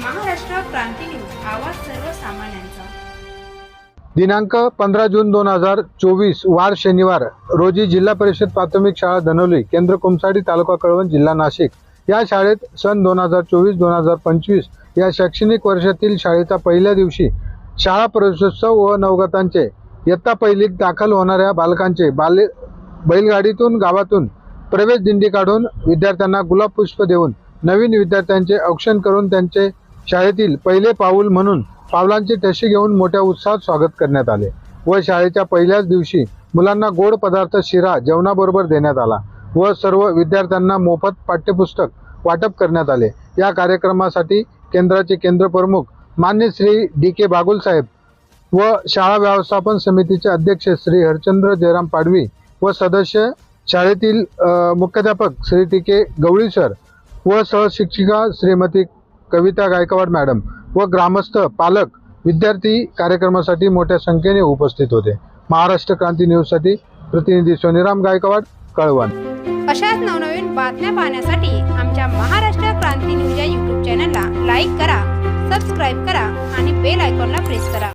क्रांती news आवाज सर्वसामान्यांचा. दिनांक पंधरा जून दोन हजार चोवीस वार शनिवार रोजी जिल्हा परिषद प्राथमिक शाळा धनोली केंद्र कुमसाडी तालुका कळवण जिल्हा नाशिक. या शाळेत सन दोन हजार चोवीस दोन हजार पंचवीस या शैक्षणिक वर्षातील शाळेच्या पहिल्या दिवशी शाळा प्रवेशोत्सव व नवगतांचे इयत्ता पहिलीत दाखल होणाऱ्या बालकांचे बाले बैलगाडीतून गावातून प्रवेश दिंडी काढून विद्यार्थ्यांना गुलाब पुष्प देऊन नवीन विद्यार्थ्यांचे औक्षण करून त्यांचे शाळेतील पहिले पाऊल म्हणून पावलांची ठशी घेऊन मोठ्या उत्साहात स्वागत करण्यात आले. व शाळेच्या पहिल्याच दिवशी मुलांना गोड पदार्थ शिरा जेवणाबरोबर देण्यात आला व सर्व विद्यार्थ्यांना मोफत पाठ्यपुस्तक वाटप करण्यात आले. या कार्यक्रमासाठी केंद्राचे केंद्र प्रमुख मान्य श्री डी के बागुल साहेब व शाळा व्यवस्थापन समितीचे अध्यक्ष श्री हरचंद्र जयराम पाडवी व सदस्य शाळेतील मुख्याध्यापक Shri T K Gawali sir व सहशिक्षिका श्रीमती कविता गायकवाड मॅडम व ग्रामस्थ पालक विद्यार्थी कार्यक्रमासाठी मोठ्या संख्येने उपस्थित होते. महाराष्ट्र क्रांती न्यूजसाठी प्रतिनिधी सोनीराम गायकवाड कळवण. अशाच नवनवीन बातम्या पाहण्यासाठी आमच्या महाराष्ट्र क्रांती न्यूज या यूट्यूब चॅनलला लाईक करा सबस्क्राईब करा आणि बेल आयकॉनला प्रेस करा.